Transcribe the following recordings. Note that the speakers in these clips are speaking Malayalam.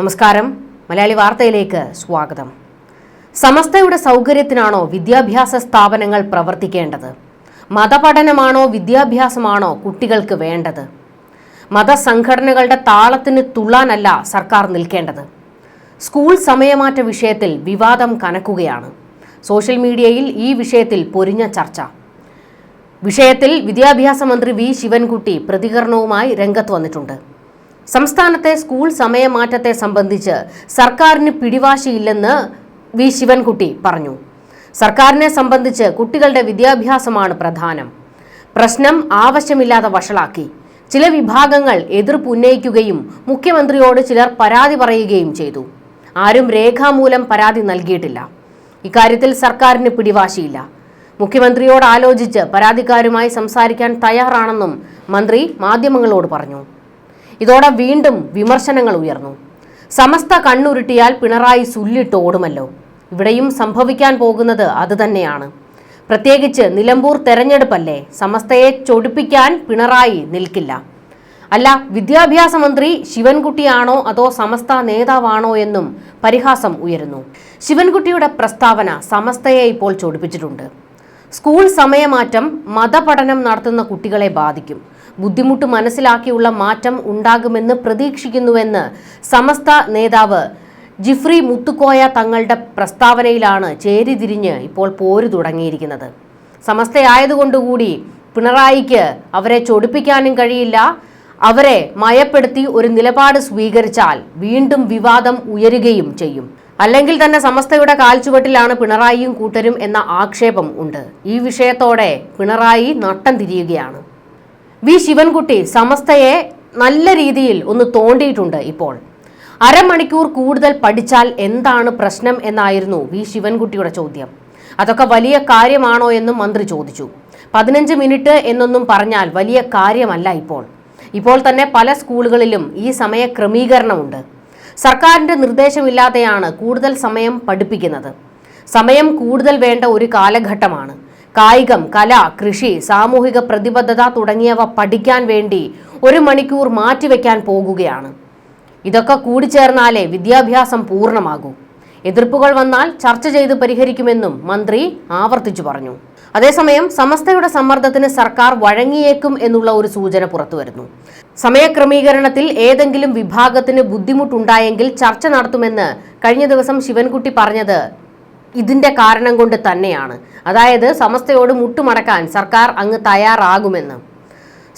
നമസ്കാരം. മലയാളി വാർത്തയിലേക്ക് സ്വാഗതം. സമസ്തയുടെ സൗകര്യത്തിനാണോ വിദ്യാഭ്യാസ സ്ഥാപനങ്ങൾ പ്രവർത്തിക്കേണ്ടത്? മതപഠനമാണോ വിദ്യാഭ്യാസമാണോ കുട്ടികൾക്ക് വേണ്ടത്? മതസംഘടനകളുടെ താളത്തിന് തുള്ളാനല്ല സർക്കാർ നിൽക്കേണ്ടത്. സ്കൂൾ സമയമാറ്റ വിഷയത്തിൽ വിവാദം കനക്കുകയാണ്. സോഷ്യൽ മീഡിയയിൽ ഈ വിഷയത്തിൽ പൊരിഞ്ഞ ചർച്ച. വിഷയത്തിൽ വിദ്യാഭ്യാസ മന്ത്രി വി. ശിവൻകുട്ടി പ്രതികരണവുമായി രംഗത്ത് വന്നിട്ടുണ്ട്. സംസ്ഥാനത്തെ സ്കൂൾ സമയമാറ്റത്തെ സംബന്ധിച്ച് സർക്കാരിന് പിടിവാശിയില്ലെന്ന് വി ശിവൻകുട്ടി പറഞ്ഞു. സർക്കാരിനെ സംബന്ധിച്ച് കുട്ടികളുടെ വിദ്യാഭ്യാസമാണ് പ്രധാനം. പ്രശ്നം ആവശ്യമില്ലാതെ വഷളാക്കി. ചില വിഭാഗങ്ങൾ എതിർപ്പ് ഉന്നയിക്കുകയും മുഖ്യമന്ത്രിയോട് ചിലർ പരാതി പറയുകയും ചെയ്തു. ആരും രേഖാമൂലം പരാതി നൽകിയിട്ടില്ല. ഇക്കാര്യത്തിൽ സർക്കാരിന് പിടിവാശിയില്ല. മുഖ്യമന്ത്രിയോട് ആലോചിച്ച് പരാതിക്കാരുമായി സംസാരിക്കാൻ തയ്യാറാണെന്നും മന്ത്രി മാധ്യമങ്ങളോട് പറഞ്ഞു. ഇതോടെ വീണ്ടും വിമർശനങ്ങൾ ഉയർന്നു. സമസ്ത കണ്ണുരുട്ടിയാൽ പിണറായി സുല്ലിട്ട് ഓടുമല്ലോ. ഇവിടെയും സംഭവിക്കാൻ പോകുന്നത് അതുതന്നെയാണ് പ്രത്യേകിച്ച് നിലമ്പൂർ തെരഞ്ഞെടുപ്പല്ലേ സമസ്തയെ ചൊടിപ്പിക്കാൻ പിണറായി നിൽക്കില്ല. അല്ല വിദ്യാഭ്യാസ മന്ത്രി ശിവൻകുട്ടിയാണോ അതോ സമസ്ത നേതാവാണോ എന്നും പരിഹാസം ഉയരുന്നു. ശിവൻകുട്ടിയുടെ പ്രസ്താവന സമസ്തയെ ഇപ്പോൾ ചൊടിപ്പിച്ചിട്ടുണ്ട്. സ്കൂൾ സമയമാറ്റം മതപഠനം നടത്തുന്ന കുട്ടികളെ ബാധിക്കും. ബുദ്ധിമുട്ട് മനസ്സിലാക്കിയുള്ള മാറ്റം ഉണ്ടാകുമെന്ന് പ്രതീക്ഷിക്കുന്നുവെന്ന് സമസ്ത നേതാവ് ജിഫ്രി മുത്തുക്കോയ തങ്ങളുടെ പ്രസ്താവനയിലാണ് ചേരിതിരിഞ്ഞ് ഇപ്പോൾ പോര് തുടങ്ങിയിരിക്കുന്നത്. സമസ്തയായതുകൊണ്ടുകൂടി പിണറായിക്ക് അവരെ ചൊടിപ്പിക്കാനും കഴിയില്ല. അവരെ മയപ്പെടുത്തി ഒരു നിലപാട് സ്വീകരിച്ചാൽ വീണ്ടും വിവാദം ഉയരുകയും ചെയ്യും. അല്ലെങ്കിൽ തന്നെ സമസ്തയുടെ കാൽച്ചുവട്ടിലാണ് പിണറായിയും കൂട്ടരും എന്ന ആക്ഷേപം ഉണ്ട്. ഈ വിഷയത്തോടെ പിണറായി നട്ടം തിരിയുകയാണ്. വി ശിവൻകുട്ടി സമസ്തയെ നല്ല രീതിയിൽ ഒന്ന് തോണ്ടിയിട്ടുണ്ട് ഇപ്പോൾ. അരമണിക്കൂർ കൂടുതൽ പഠിച്ചാൽ എന്താണ് പ്രശ്നം എന്നായിരുന്നു വി ശിവൻകുട്ടിയുടെ ചോദ്യം. അതൊക്കെ വലിയ കാര്യമാണോ എന്നും മന്ത്രി ചോദിച്ചു. പതിനഞ്ച് മിനിറ്റ് എന്നൊന്നും പറഞ്ഞാൽ വലിയ കാര്യമല്ല ഇപ്പോൾ. ഇപ്പോൾ തന്നെ പല സ്കൂളുകളിലും ഈ സമയ ക്രമീകരണമുണ്ട്. സർക്കാരിന്റെ നിർദ്ദേശമില്ലാതെയാണ് കൂടുതൽ സമയം പഠിപ്പിക്കുന്നത്. സമയം കൂടുതൽ വേണ്ട ഒരു കാലഘട്ടമാണ്. കായികം കല കൃഷി സാമൂഹിക പ്രതിബദ്ധത തുടങ്ങിയവ പഠിക്കാൻ വേണ്ടി ഒരു മണിക്കൂർ മാറ്റിവെക്കാൻ പോകുകയാണ്. ഇതൊക്കെ കൂടിച്ചേർന്നാലേ വിദ്യാഭ്യാസം പൂർണമാകൂ. എതിർപ്പുകൾ വന്നാൽ ചർച്ച ചെയ്ത് പരിഹരിക്കുമെന്നും മന്ത്രി ആവർത്തിച്ചു പറഞ്ഞു. അതേസമയം സമസ്തയുടെ സമ്മർദ്ദത്തിന് സർക്കാർ വഴങ്ങിയേക്കും എന്നുള്ള ഒരു സൂചന പുറത്തുവരുന്നു സമയക്രമീകരണത്തിൽ ഏതെങ്കിലും വിഭാഗത്തിന് ബുദ്ധിമുട്ടുണ്ടായെങ്കിൽ ചർച്ച നടത്തുമെന്ന് കഴിഞ്ഞ ദിവസം ശിവൻകുട്ടി പറഞ്ഞത് ഇതിന്റെ കാരണം കൊണ്ട് തന്നെയാണ്. അതായത് സമസ്തയോട് മുട്ടുമടക്കാൻ സർക്കാർ അങ്ങ് തയ്യാറാകുമെന്ന്.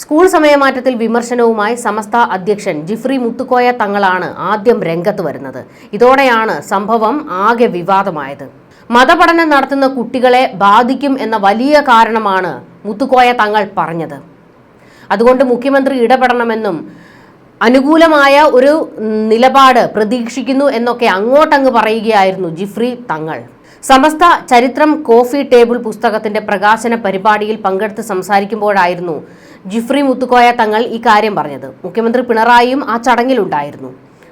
സ്കൂൾ സമയമാറ്റത്തിൽ വിമർശനവുമായി സമസ്ത അധ്യക്ഷൻ ജിഫ്രി മുത്തുക്കോയ തങ്ങളാണ് ആദ്യം രംഗത്ത് വരുന്നത്. ഇതോടെയാണ് സംഭവം ആകെ വിവാദമായത്. മതപഠനം നടത്തുന്ന കുട്ടികളെ ബാധിക്കും എന്ന വലിയ കാരണമാണ് മുത്തുക്കോയ തങ്ങൾ പറഞ്ഞത്. അതുകൊണ്ട് മുഖ്യമന്ത്രി ഇടപെടണമെന്നും അനുകൂലമായ ഒരു നിലപാട് പ്രതീക്ഷിക്കുന്നു എന്നൊക്കെ അങ്ങോട്ടങ്ങ് പറയുകയായിരുന്നു ജിഫ്രി തങ്ങൾ. സമസ്ത ചരിത്രം കോഫി ടേബിൾ പുസ്തകത്തിന്റെ പ്രകാശന പരിപാടിയിൽ പങ്കെടുത്ത് സംസാരിക്കുമ്പോഴായിരുന്നു ജിഫ്രി മുത്തുക്കോയ തങ്ങൾ ഇക്കാര്യം കാര്യം പറഞ്ഞത്. മുഖ്യമന്ത്രി പിണറായിയും ആ ചടങ്ങിലുണ്ടായിരുന്നു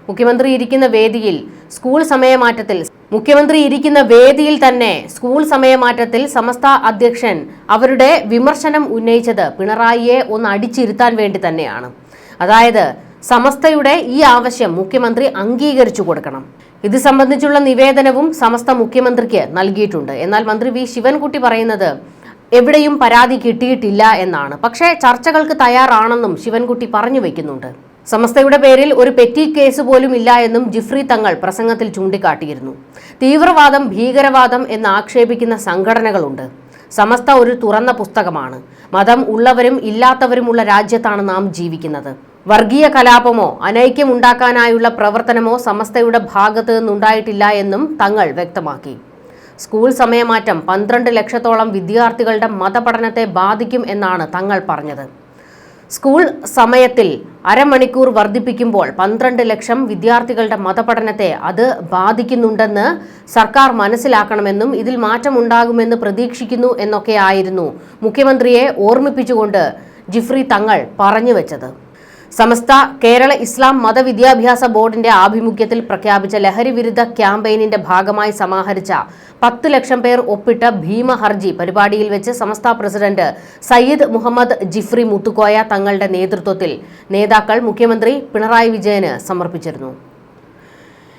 മുഖ്യമന്ത്രി ഇരിക്കുന്ന വേദിയിൽ സ്കൂൾ സമയമാറ്റത്തിൽ മുഖ്യമന്ത്രി ഇരിക്കുന്ന വേദിയിൽ തന്നെ സ്കൂൾ സമയമാറ്റത്തിൽ സമസ്ത അധ്യക്ഷൻ അവരുടെ വിമർശനം ഉന്നയിച്ചത് പിണറായിയെ ഒന്ന് അടിച്ചിരുത്താൻ വേണ്ടി തന്നെയാണ്. അതായത് സമസ്തയുടെ ഈ ആവശ്യം മുഖ്യമന്ത്രി അംഗീകരിച്ചു കൊടുക്കണം. ഇത് സംബന്ധിച്ചുള്ള നിവേദനവും സമസ്ത മുഖ്യമന്ത്രിക്ക് നൽകിയിട്ടുണ്ട്. എന്നാൽ മന്ത്രി വി ശിവൻകുട്ടി പറയുന്നത് എവിടെയും പരാതി കിട്ടിയിട്ടില്ല എന്നാണ്. പക്ഷേ ചർച്ചകൾക്ക് തയ്യാറാണെന്നും ശിവൻകുട്ടി പറഞ്ഞു വയ്ക്കുന്നുണ്ട് സമസ്തയുടെ പേരിൽ ഒരു പെറ്റി കേസ് പോലും ഇല്ല എന്നും ജിഫ്രി തങ്ങൾ പ്രസംഗത്തിൽ ചൂണ്ടിക്കാട്ടിയിരുന്നു. തീവ്രവാദം ഭീകരവാദം എന്ന് ആക്ഷേപിക്കുന്ന സംഘടനകളുണ്ട്. സമസ്ത ഒരു തുറന്ന പുസ്തകമാണ്. മതം ഉള്ളവരും ഇല്ലാത്തവരുമുള്ള രാജ്യത്താണ് നാം ജീവിക്കുന്നത്. വർഗീയ കലാപമോ അനൈക്യമുണ്ടാക്കാനായുള്ള പ്രവർത്തനമോ സമസ്തയുടെ ഭാഗത്ത് നിന്നുണ്ടായിട്ടില്ല എന്നും തങ്ങൾ വ്യക്തമാക്കി. സ്കൂൾ സമയമാറ്റം പന്ത്രണ്ട് ലക്ഷത്തോളം വിദ്യാർത്ഥികളുടെ മതപഠനത്തെ ബാധിക്കും എന്നാണ് തങ്ങൾ പറഞ്ഞത്. സ്കൂൾ സമയത്തിൽ അരമണിക്കൂർ വർദ്ധിപ്പിക്കുമ്പോൾ പന്ത്രണ്ട് ലക്ഷം വിദ്യാർത്ഥികളുടെ മതപഠനത്തെ അത് ബാധിക്കുന്നുണ്ടെന്ന് സർക്കാർ മനസ്സിലാക്കണമെന്നും ഇതിൽ മാറ്റമുണ്ടാകുമെന്ന് പ്രതീക്ഷിക്കുന്നു എന്നൊക്കെയായിരുന്നു മുഖ്യമന്ത്രിയെ ഓർമ്മിപ്പിച്ചുകൊണ്ട് ജിഫ്രി തങ്ങൾ പറഞ്ഞു വെച്ചത്. സമസ്ത കേരള ഇസ്ലാം മതവിദ്യാഭ്യാസ ബോർഡിന്റെ ആഭിമുഖ്യത്തിൽ പ്രഖ്യാപിച്ച ലഹരി വിരുദ്ധ ക്യാമ്പയിനിന്റെ ഭാഗമായി സമാഹരിച്ച പത്ത് ലക്ഷം പേർ ഒപ്പിട്ട ഭീമ ഹർജി പരിപാടിയിൽ വെച്ച് സമസ്ത പ്രസിഡന്റ് സയ്യിദ് മുഹമ്മദ് ജിഫ്രി മുത്തുക്കോയ തങ്ങളുടെ നേതൃത്വത്തിൽ നേതാക്കൾ മുഖ്യമന്ത്രി പിണറായി വിജയന് സമർപ്പിച്ചിരുന്നു.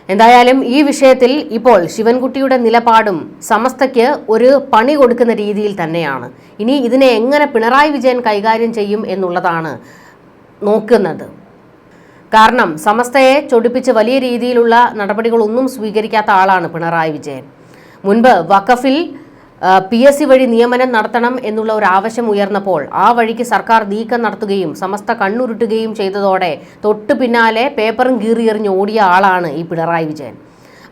എന്തായാലും ഈ വിഷയത്തിൽ ഇപ്പോൾ ശിവൻകുട്ടിയുടെ നിലപാടും സമസ്തയ്ക്ക് ഒരു പണി കൊടുക്കുന്ന രീതിയിൽ തന്നെയാണ്. ഇനി ഇതിനെ എങ്ങനെ പിണറായി വിജയൻ കൈകാര്യം ചെയ്യും എന്നുള്ളതാണ് നോക്കുന്നത്. കാരണം സമസ്തയെ ചൊടിപ്പിച്ച് വലിയ രീതിയിലുള്ള നടപടികളൊന്നും സ്വീകരിക്കാത്ത ആളാണ് പിണറായി വിജയൻ. മുൻപ് വഖഫിൽ പി എസ് സി വഴി നിയമനം നടത്തണം എന്നുള്ള ഒരു ആവശ്യം ഉയർന്നപ്പോൾ ആ വഴിക്ക് സർക്കാർ നീക്കം നടത്തുകയും സമസ്ത കണ്ണുരുട്ടുകയും ചെയ്തതോടെ തൊട്ടു പിന്നാലെ പേപ്പറും കീറിയെറിഞ്ഞ് ഓടിയ ആളാണ് ഈ പിണറായി വിജയൻ.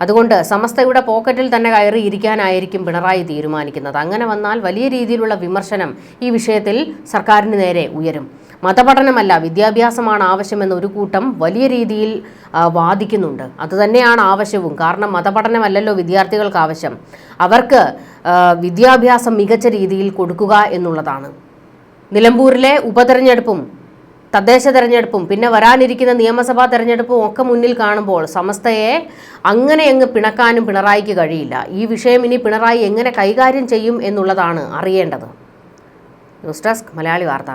അതുകൊണ്ട് സമസ്തയുടെ പോക്കറ്റിൽ തന്നെ കയറി ഇരിക്കാനായിരിക്കും പിണറായി തീരുമാനിക്കുന്നത്. അങ്ങനെ വന്നാൽ വലിയ രീതിയിലുള്ള വിമർശനം ഈ വിഷയത്തിൽ സർക്കാരിന് നേരെ ഉയരും. മതപഠനമല്ല വിദ്യാഭ്യാസമാണ് ആവശ്യമെന്ന് ഒരു കൂട്ടം വലിയ രീതിയിൽ വാദിക്കുന്നുണ്ട്. അതുതന്നെയാണ് ആവശ്യവും. കാരണം മതപഠനമല്ലല്ലോ വിദ്യാർത്ഥികൾക്ക് ആവശ്യം. അവർക്ക് വിദ്യാഭ്യാസം മികച്ച രീതിയിൽ കൊടുക്കുക എന്നുള്ളതാണ്. നിലമ്പൂരിലെ ഉപതെരഞ്ഞെടുപ്പും തദ്ദേശ തെരഞ്ഞെടുപ്പും പിന്നെ വരാനിരിക്കുന്ന നിയമസഭാ തെരഞ്ഞെടുപ്പും ഒക്കെ മുന്നിൽ കാണുമ്പോൾ സമസ്തയെ അങ്ങനെ അങ്ങ് പിണക്കാനും പിണറായിക്ക് കഴിയില്ല. ഈ വിഷയം ഇനി പിണറായി എങ്ങനെ കൈകാര്യം ചെയ്യും എന്നുള്ളതാണ് അറിയേണ്ടത്. ന്യൂസ് ഡെസ്ക് മലയാളി വാർത്ത.